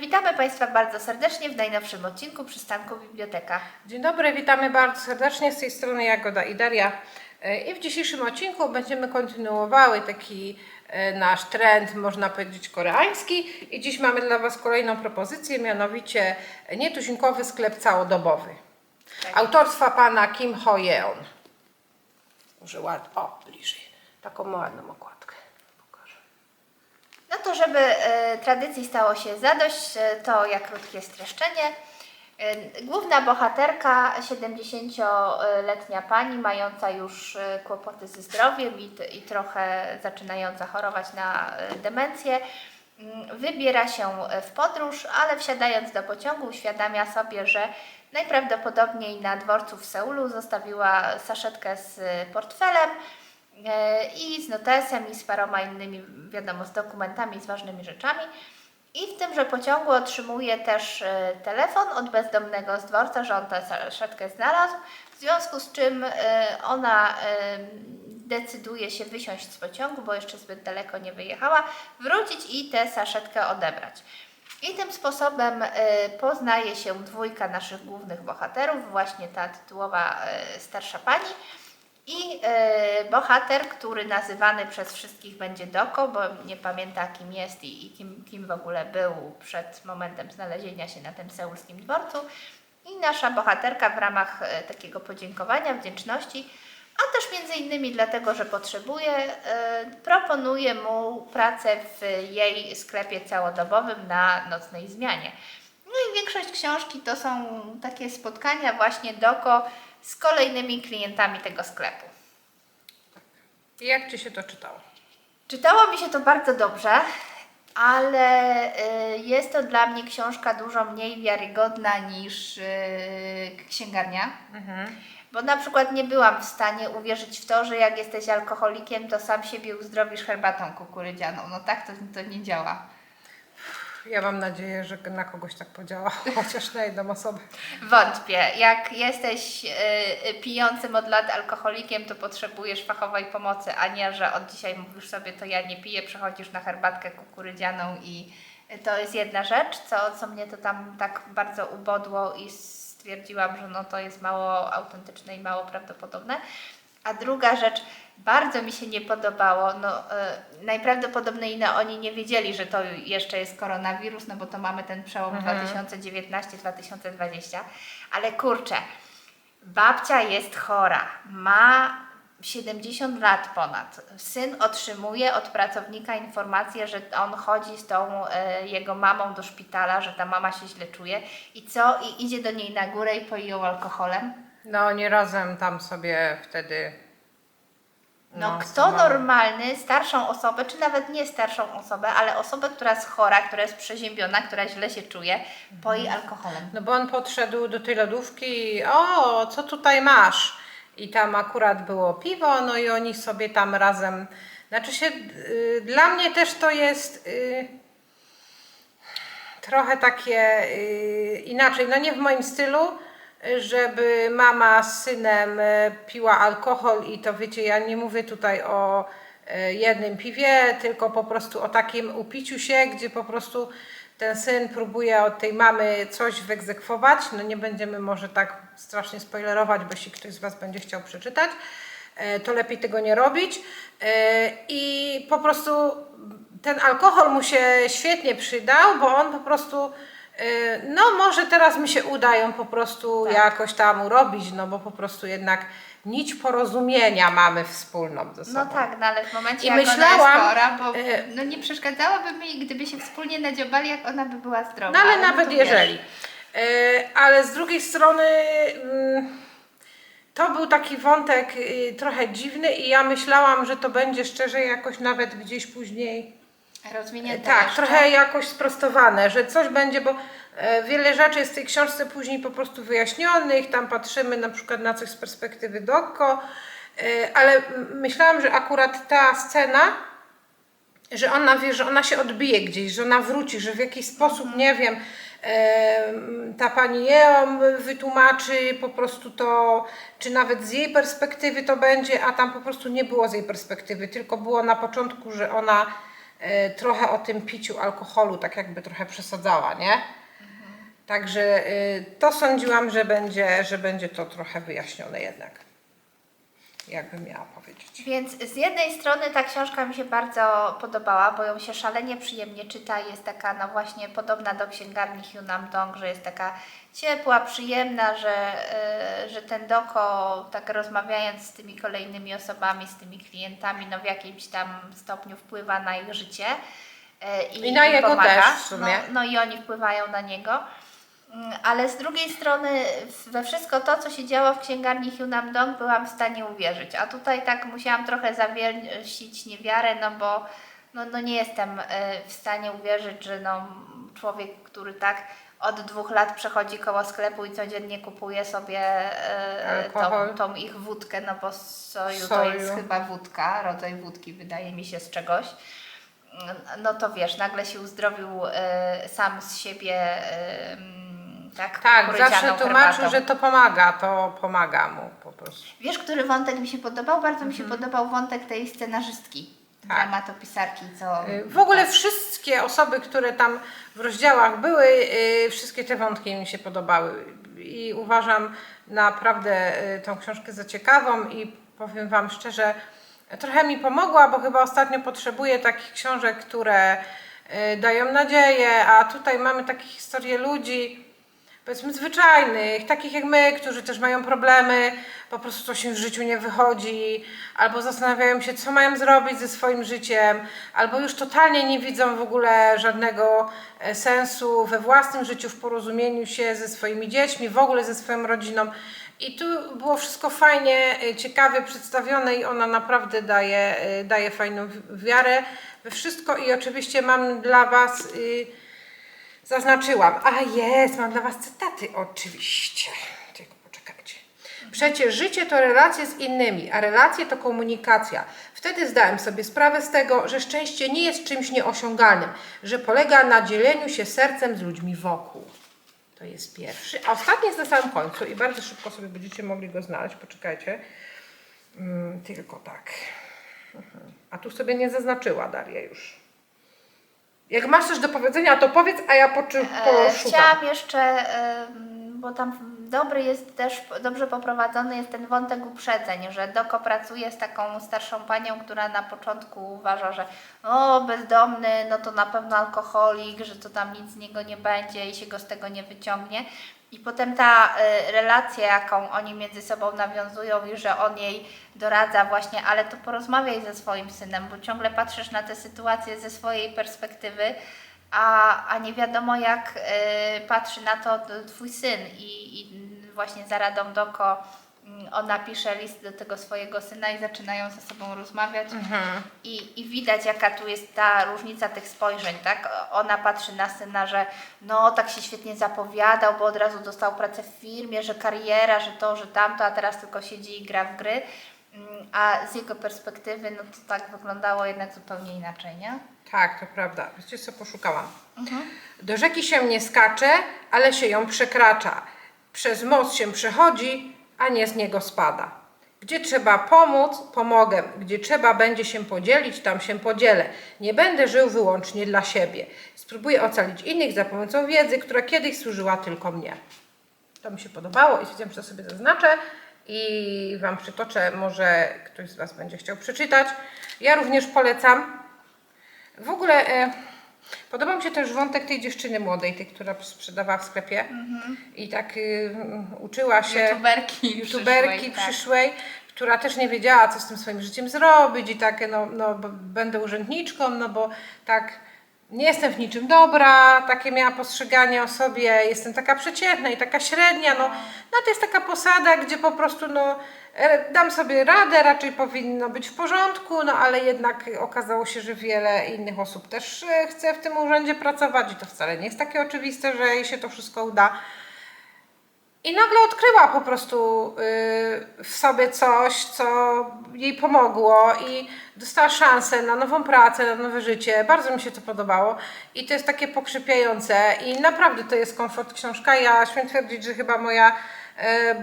Witamy Państwa bardzo serdecznie w najnowszym odcinku Przystanku Biblioteka. Dzień dobry, witamy bardzo serdecznie. Z tej strony Jagoda i Daria. E, I w dzisiejszym odcinku będziemy kontynuowały taki e, nasz trend, można powiedzieć, koreański. I dziś mamy dla Was kolejną propozycję, mianowicie nietuzinkowy sklep całodobowy. Tak. Autorstwa pana Kim Ho-yeon. Może ładnie, o, bliżej. Taką ładną okładkę. No to żeby e, tradycji stało się zadość, e, to jak krótkie streszczenie. E, Główna bohaterka, 70-letnia pani, mająca już kłopoty ze zdrowiem i, i trochę zaczynająca chorować na demencję, mm, wybiera się w podróż, ale wsiadając do pociągu uświadamia sobie, że najprawdopodobniej na dworcu w Seulu zostawiła saszetkę z portfelem, i z notesem i z paroma innymi, wiadomo, z dokumentami, z ważnymi rzeczami. I w tymże pociągu otrzymuje też e, telefon od bezdomnego z dworca, że on tę saszetkę znalazł, w związku z czym e, ona e, decyduje się wysiąść z pociągu, bo jeszcze zbyt daleko nie wyjechała, wrócić i tę saszetkę odebrać. I tym sposobem e, poznaje się dwójka naszych głównych bohaterów, właśnie ta tytułowa e, starsza pani, i e, bohater, który nazywany przez wszystkich będzie Doko, bo nie pamięta kim jest i, i kim, kim w ogóle był przed momentem znalezienia się na tym seulskim dworcu. I nasza bohaterka w ramach e, takiego podziękowania, wdzięczności, a też między innymi dlatego, że potrzebuje, e, proponuje mu pracę w jej sklepie całodobowym na nocnej zmianie. No i większość książki to są takie spotkania właśnie Doko z kolejnymi klientami tego sklepu. Jak Ci się to czytało? Czytało mi się to bardzo dobrze, ale y, jest to dla mnie książka dużo mniej wiarygodna niż y, księgarnia. Bo na przykład nie byłam w stanie uwierzyć w to, że jak jesteś alkoholikiem, to sam siebie uzdrowisz herbatą kukurydzianą. No tak to, to nie działa. Ja mam nadzieję, że na kogoś tak podziała, chociaż na jedną osobę. Wątpię. Jak jesteś y, y, pijącym od lat alkoholikiem, to potrzebujesz fachowej pomocy, a nie, że od dzisiaj mówisz sobie, to ja nie piję, przechodzisz na herbatkę kukurydzianą i to jest jedna rzecz, co, co mnie to tam tak bardzo ubodło i stwierdziłam, że no to jest mało autentyczne i mało prawdopodobne. A druga rzecz, bardzo mi się nie podobało, no y, najprawdopodobniej no, oni nie wiedzieli, że to jeszcze jest koronawirus, no bo to mamy ten przełom 2019-2020, ale kurczę, babcia jest chora, ma 70 lat ponad. Syn otrzymuje od pracownika informację, że on chodzi z tą e, jego mamą do szpitala, że ta mama się źle czuje i co? I idzie do niej na górę i poi ją alkoholem? No, oni razem tam sobie wtedy. No, kto sama- normalny, starszą osobę, czy nawet nie starszą osobę, ale osobę, która jest chora, która jest przeziębiona, która źle się czuje, poi alkoholem. No bo on podszedł do tej lodówki i o, co tutaj masz? I tam akurat było piwo, no i oni sobie tam razem. Znaczy się, y, dla mnie też to jest y, trochę takie y, inaczej, no nie w moim stylu, żeby mama z synem y, piła alkohol i to wiecie, ja nie mówię tutaj o y, jednym piwie, tylko po prostu o takim upiciu się, gdzie po prostu ten syn próbuje od tej mamy coś wyegzekwować. No nie będziemy może tak strasznie spoilerować, bo jeśli ktoś z Was będzie chciał przeczytać, e, to lepiej tego nie robić. E, I po prostu ten alkohol mu się świetnie przydał, bo on po prostu, e, no może teraz mi się uda ją po prostu Tak. jakoś tam urobić, no bo po prostu jednak nić porozumienia mamy wspólną ze sobą. No tak, no ale w momencie I jak myślałam, ona jest chora, bo e, no nie przeszkadzałoby mi, gdyby się wspólnie nadziobali, jak ona by była zdrowa. No ale no nawet jeżeli. E, ale z drugiej strony mm, to był taki wątek y, trochę dziwny i ja myślałam, że to będzie szczerze jakoś nawet gdzieś później Rozwinięte tak, jeszcze. trochę jakoś sprostowane, że coś będzie, bo e, wiele rzeczy jest w tej książce później po prostu wyjaśnionych, tam patrzymy na przykład na coś z perspektywy Dokko, e, ale myślałam, że akurat ta scena, że ona wie, że ona się odbije gdzieś, że ona wróci, że w jakiś sposób, nie wiem, em, ta pani Jeom wytłumaczy po prostu to, czy nawet z jej perspektywy to będzie, a tam po prostu nie było z jej perspektywy, tylko było na początku, że ona e, trochę o tym piciu alkoholu, tak jakby trochę przesadzała, nie? Także y, to sądziłam, że będzie, że będzie to trochę wyjaśnione jednak. Jakbym miała powiedzieć. Więc z jednej strony ta książka mi się bardzo podobała, bo ją się szalenie przyjemnie czyta. Jest taka, no właśnie, podobna do księgarni Hyunam Dong, że jest taka ciepła, przyjemna, że, y, że ten Doko, tak rozmawiając z tymi kolejnymi osobami, z tymi klientami, no w jakimś tam stopniu wpływa na ich życie. y, I na im jego pomaga. też w sumie. No, no i oni wpływają na niego. Mm, Ale z drugiej strony we wszystko to, co się działo w księgarni Hyunam Dong, byłam w stanie uwierzyć. A tutaj tak musiałam trochę zawiesić niewiarę, no bo no, no nie jestem e, w stanie uwierzyć, że no, człowiek, który tak od dwóch lat przechodzi koło sklepu i codziennie kupuje sobie e, Alkohol. tą, tą ich wódkę, no bo soju, to Soju. jest chyba wódka, rodzaj wódki wydaje mi się z czegoś no to wiesz, nagle się uzdrowił e, sam z siebie e, mm, tak, Tak, zawsze tłumaczył, herbatą. że to pomaga, to pomaga mu po prostu. Wiesz, który wątek mi się podobał? Bardzo mi się podobał wątek tej scenarzystki, Tak. dramatopisarki, co... Y, W ogóle wszystkie osoby, które tam w rozdziałach były, y, wszystkie te wątki mi się podobały. I uważam naprawdę y, tą książkę za ciekawą i powiem Wam szczerze, trochę mi pomogła, bo chyba ostatnio potrzebuję takich książek, które dają nadzieję, a tutaj mamy takie historie ludzi, powiedzmy zwyczajnych, takich jak my, którzy też mają problemy, po prostu coś im w życiu nie wychodzi, albo zastanawiają się, co mają zrobić ze swoim życiem, albo już totalnie nie widzą w ogóle żadnego e, sensu we własnym życiu, w porozumieniu się ze swoimi dziećmi, w ogóle ze swoją rodziną. I tu było wszystko fajnie, e, ciekawie przedstawione i ona naprawdę daje, e, daje fajną wi- wiarę we wszystko i oczywiście mam dla Was... y, Zaznaczyłam. A jest, mam dla Was cytaty oczywiście. Tylko poczekajcie. Przecież życie to relacje z innymi, a relacje to komunikacja. Wtedy zdałem sobie sprawę z tego, że szczęście nie jest czymś nieosiągalnym, że polega na dzieleniu się sercem z ludźmi wokół. To jest pierwszy. A ostatni jest na samym końcu i bardzo szybko sobie będziecie mogli go znaleźć. Poczekajcie. Mm, tylko tak. Mhm. A tu sobie nie zaznaczyła Daria już. Jak masz coś do powiedzenia, to powiedz, a ja po czym E, poszukam. Chciałam jeszcze, em, bo tam dobry jest też, dobrze poprowadzony jest ten wątek uprzedzeń, że Doko pracuje z taką starszą panią, która na początku uważa, że o bezdomny, no to na pewno alkoholik, że to tam nic z niego nie będzie i się go z tego nie wyciągnie. I potem ta e, relacja, jaką oni między sobą nawiązują i że on jej doradza właśnie, ale to porozmawiaj ze swoim synem, bo ciągle patrzysz na tę sytuację ze swojej perspektywy, a, a nie wiadomo jak e, patrzy na to twój syn i, i właśnie za radą Doko ona pisze list do tego swojego syna i zaczynają ze sobą rozmawiać i, i widać jaka tu jest ta różnica tych spojrzeń, tak? Ona patrzy na syna, że no tak się świetnie zapowiadał, bo od razu dostał pracę w firmie, że kariera, że to, że tamto, a teraz tylko siedzi i gra w gry. Mm, A z jego perspektywy, no to tak wyglądało jednak zupełnie inaczej, nie? Tak, to prawda. Wiecie co poszukałam? Do rzeki się nie skacze, ale się ją przekracza. Przez most się przechodzi, a nie z niego spada. Gdzie trzeba pomóc, pomogę. Gdzie trzeba będzie się podzielić, tam się podzielę. Nie będę żył wyłącznie dla siebie. Spróbuję ocalić innych za pomocą wiedzy, która kiedyś służyła tylko mnie. To mi się podobało i stwierdziłam, że to sobie zaznaczę i Wam przytoczę. Może ktoś z Was będzie chciał przeczytać. Ja również polecam. W ogóle e, podoba mi się też wątek tej dziewczyny młodej, tej, która sprzedawała w sklepie. I tak y, uczyła się YouTuberki youtuberki przyszłej, tak. przyszłej, która też nie wiedziała, co z tym swoim życiem zrobić i takie, no, no będę urzędniczką, no bo tak nie jestem w niczym dobra, takie miała postrzeganie o sobie, jestem taka przeciętna i taka średnia, no, no to jest taka posada, gdzie po prostu no dam sobie radę, raczej powinno być w porządku, no ale jednak okazało się, że wiele innych osób też e, chce w tym urzędzie pracować i to wcale nie jest takie oczywiste, że jej się to wszystko uda. I nagle odkryła po prostu y, w sobie coś, co jej pomogło i dostała szansę na nową pracę, na nowe życie. Bardzo mi się to podobało i to jest takie pokrzepiające i naprawdę to jest komfort książka. Ja śmiem twierdzić, że chyba moja e,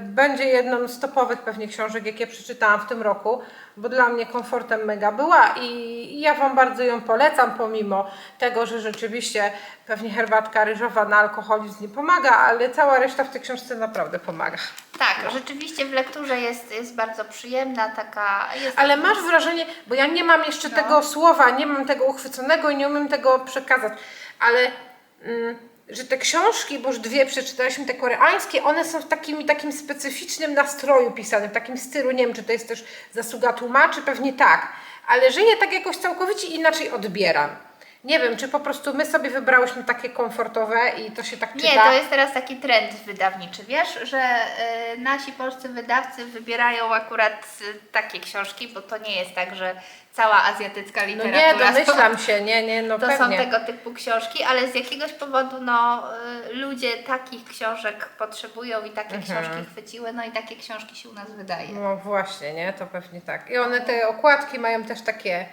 będzie jedną z topowych pewnie książek, jakie przeczytałam w tym roku, bo dla mnie komfortem mega była i ja Wam bardzo ją polecam, pomimo tego, że rzeczywiście pewnie herbatka ryżowa na alkoholizm nie pomaga, ale cała reszta w tej książce naprawdę pomaga. Tak, rzeczywiście w lekturze jest, jest bardzo przyjemna, taka Ale masz wrażenie, bo ja nie mam jeszcze No. tego słowa, nie mam tego uchwyconego i nie umiem tego przekazać, ale mm, że te książki, bo już dwie przeczytaliśmy, te koreańskie, one są w takim, takim specyficznym nastroju pisane, w takim stylu, nie wiem, czy to jest też zasługa tłumaczy, pewnie tak, ale że je tak jakoś całkowicie inaczej odbieram. Nie wiem, czy po prostu my sobie wybrałyśmy takie komfortowe i to się tak czyta. Nie, to jest teraz taki trend wydawniczy, wiesz, że y, nasi polscy wydawcy wybierają akurat y, takie książki, bo to nie jest tak, że cała azjatycka No nie, literatura domyślam się, nie, nie, no to pewnie. są tego typu książki, ale z jakiegoś powodu no, y, ludzie takich książek potrzebują i takie Mhm. książki chwyciły, no i takie książki się u nas wydaje. No właśnie, nie? To pewnie tak. I one, te okładki mają też takie,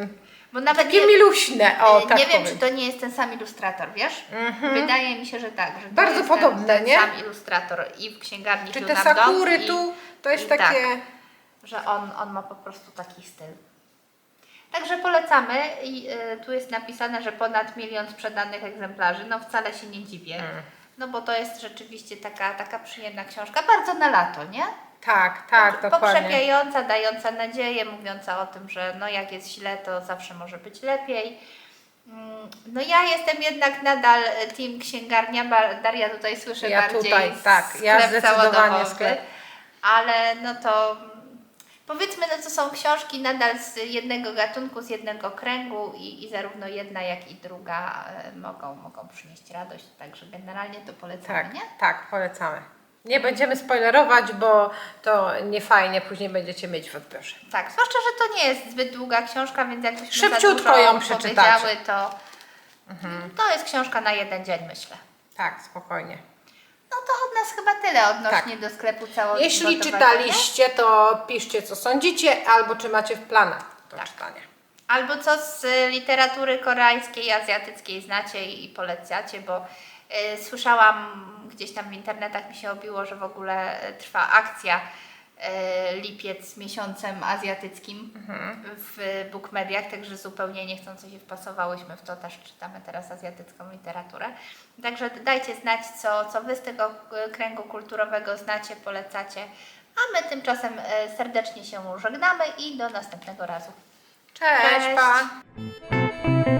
ym, Bo nawet takie nie, miluśne, o y, tak nie wiem, powiem. czy to nie jest ten sam ilustrator, wiesz? Wydaje mi się, że tak. Że to Bardzo jest podobne, ten, ten nie? sam ilustrator i w księgarni Czy te sakury i, tu, to jest takie... tak. że on, on ma po prostu taki styl. Także polecamy i y, tu jest napisane, że ponad milion sprzedanych egzemplarzy. No wcale się nie dziwię. Mm. No bo to jest rzeczywiście taka, taka przyjemna książka, bardzo na lato, nie? Tak, tak, dokładnie. Pokrzepiająca, dająca nadzieję, mówiąca o tym, że no jak jest źle, to zawsze może być lepiej. Mm, No ja jestem jednak nadal e, team księgarnia, Daria tutaj słyszę Ja bardziej tutaj, tak, ja zdecydowanie sklep. Ale no to mm, powiedzmy, no to są książki nadal z jednego gatunku, z jednego kręgu i, i zarówno jedna, jak i druga e, mogą, mogą przynieść radość, także generalnie to polecamy, Tak, nie? tak, polecamy. Nie będziemy spoilerować, bo to nie fajnie później będziecie mieć w odbiorze. Tak, zwłaszcza, że to nie jest zbyt długa książka, więc jakbyśmy Szybciutko za dużo ją przeczytacie. powiedziały, to, to jest książka na jeden dzień, myślę. Tak, spokojnie. No to od nas chyba tyle odnośnie do sklepu całego. Jeśli czytaliście, to piszcie, co sądzicie, albo czy macie w planach do Tak. czytania. Albo co z y, literatury koreańskiej, azjatyckiej znacie i polecacie, bo słyszałam gdzieś tam w internetach mi się obiło, że w ogóle y, trwa akcja y, lipiec miesiącem azjatyckim w bookmediach, także zupełnie niechcąco się wpasowałyśmy w to, też czytamy teraz azjatycką literaturę. Także dajcie znać, co, co Wy z tego y, kręgu kulturowego znacie, polecacie, a my tymczasem y, serdecznie się żegnamy i do następnego razu. Cześć, Cześć. pa!